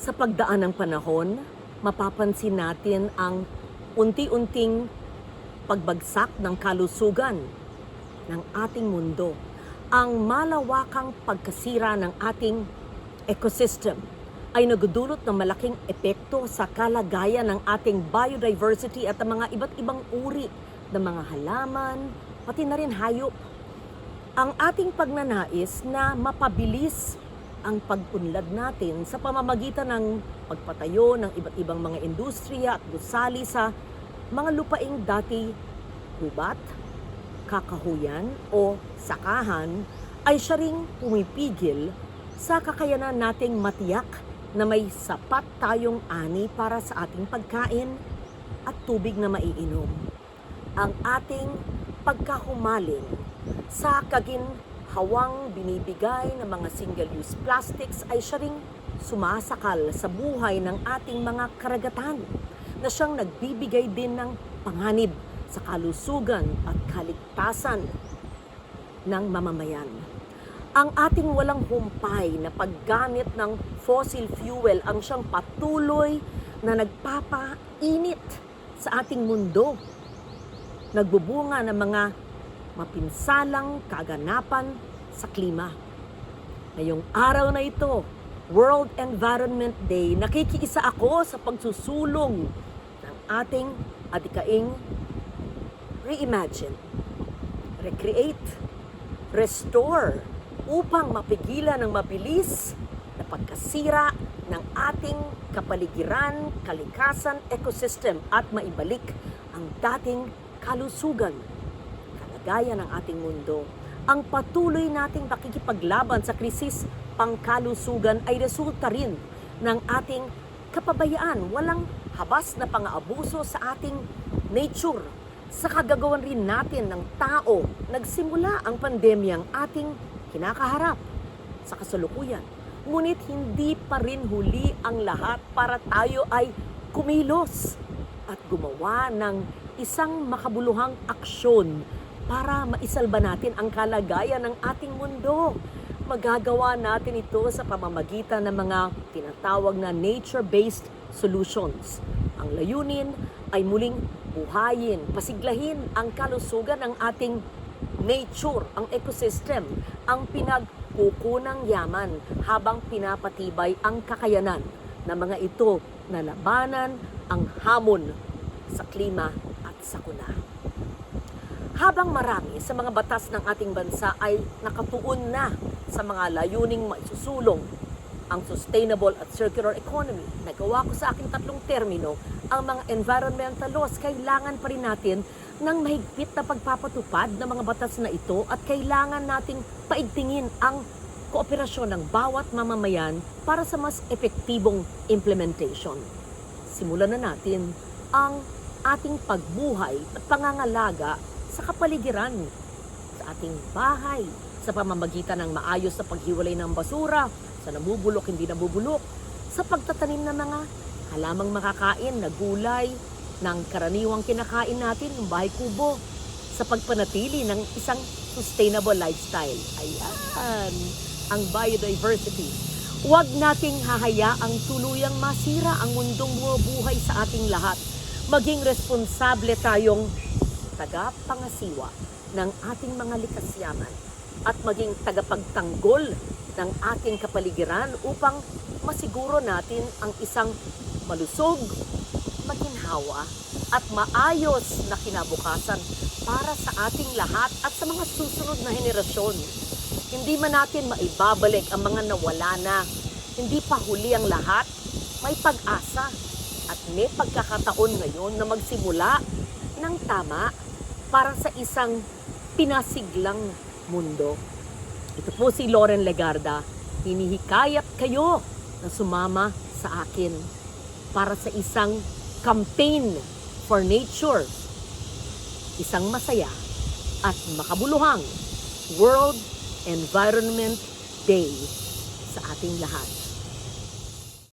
Sa pagdaan ng panahon, mapapansin natin ang unti-unting pagbagsak ng kalusugan ng ating mundo, ang malawakang pagkasira ng ating ecosystem ay nagdudulot ng malaking epekto sa kalagayan ng ating biodiversity at ang mga iba't ibang uri ng mga halaman, pati na rin hayop. Ang ating pagnanais na mapabilis ang pag-unlad natin sa pamamagitan ng pagpatayo ng iba't ibang mga industriya at gusali sa mga lupaing dati gubat, kakahuyan o sakahan ay siya ring pumipigil sa kakayanan nating matiyak na may sapat tayong ani para sa ating pagkain at tubig na maiinom. Ang ating pagkahumaling sa kaginhawang binibigay ng mga single-use plastics ay siya ring sumasakal sa buhay ng ating mga karagatan na siyang nagbibigay din ng panganib sa kalusugan at kaligtasan ng mamamayan. Ang ating walang humpay na paggamit ng fossil fuel ang siyang patuloy na nagpapainit sa ating mundo. Nagbubunga ng mga mapinsalang kaganapan sa klima. Ngayong araw na ito, World Environment Day, nakikiisa ako sa pagsusulong ng ating adikaing reimagine, recreate, restore upang mapigilan ng mabilis na pagkasira ng ating kapaligiran, kalikasan, ecosystem at maibalik ang dating kalusugan, kalagayan ng ating mundo. Ang patuloy nating pakikipaglaban sa krisis pangkalusugan ay resulta rin ng ating kapabayaan, walang habas na pang-aabuso sa ating nature. Sa kagagawan rin natin ng tao, nagsimula ang pandemyang ating kinakaharap sa kasalukuyan. Ngunit hindi pa rin huli ang lahat para tayo ay kumilos at gumawa ng isang makabuluhang aksyon para maisalba natin ang kalagayan ng ating mundo. Magagawa natin ito sa pamamagitan ng mga tinatawag na nature-based solutions. Ang layunin ay muling buhayin, pasiglahin ang kalusugan ng ating nature, ang ecosystem, ang pinagkukunang yaman habang pinapatibay ang kakayanan ng mga ito na labanan ang hamon sa klima at sakuna. Habang marami sa mga batas ng ating bansa ay nakatuon na sa mga layuning maisusulong ang sustainable at circular economy. Nagawa ko sa aking tatlong termino ang mga environmental laws. Kailangan pa rin natin ng mahigpit na pagpapatupad ng mga batas na ito at kailangan nating paigtingin ang kooperasyon ng bawat mamamayan para sa mas epektibong implementation. Simulan na natin ang ating pagbuhay at pangangalaga sa kapaligiran, sa ating bahay, sa pamamagitan ng maayos na paghiwalay ng basura, sa nabubulok, hindi nabubulok, sa pagtatanim ng mga halamang makakain na gulay, ng karaniwang kinakain natin, ng bahay kubo, sa pagpanatili ng isang sustainable lifestyle. Ayan, ang biodiversity. Huwag nating hahayaang tuluyang masira ang mundong bumubuhay sa ating lahat. Maging responsable tayong tagapangasiwa ng ating mga likas yaman at maging tagapagtanggol ng ating kapaligiran upang masiguro natin ang isang malusog, maginhawa at maayos na kinabukasan para sa ating lahat at sa mga susunod na henerasyon. Hindi man natin maibabalik ang mga nawala na, hindi pa huli ang lahat, may pag-asa at may pagkakataon ngayon na magsimula ng tama para sa isang pinasiglang mundo. Ito po si Lauren Legarda. Hinihikayat kayo na sumama sa akin para sa isang campaign for nature. Isang masaya at makabuluhang World Environment Day sa ating lahat.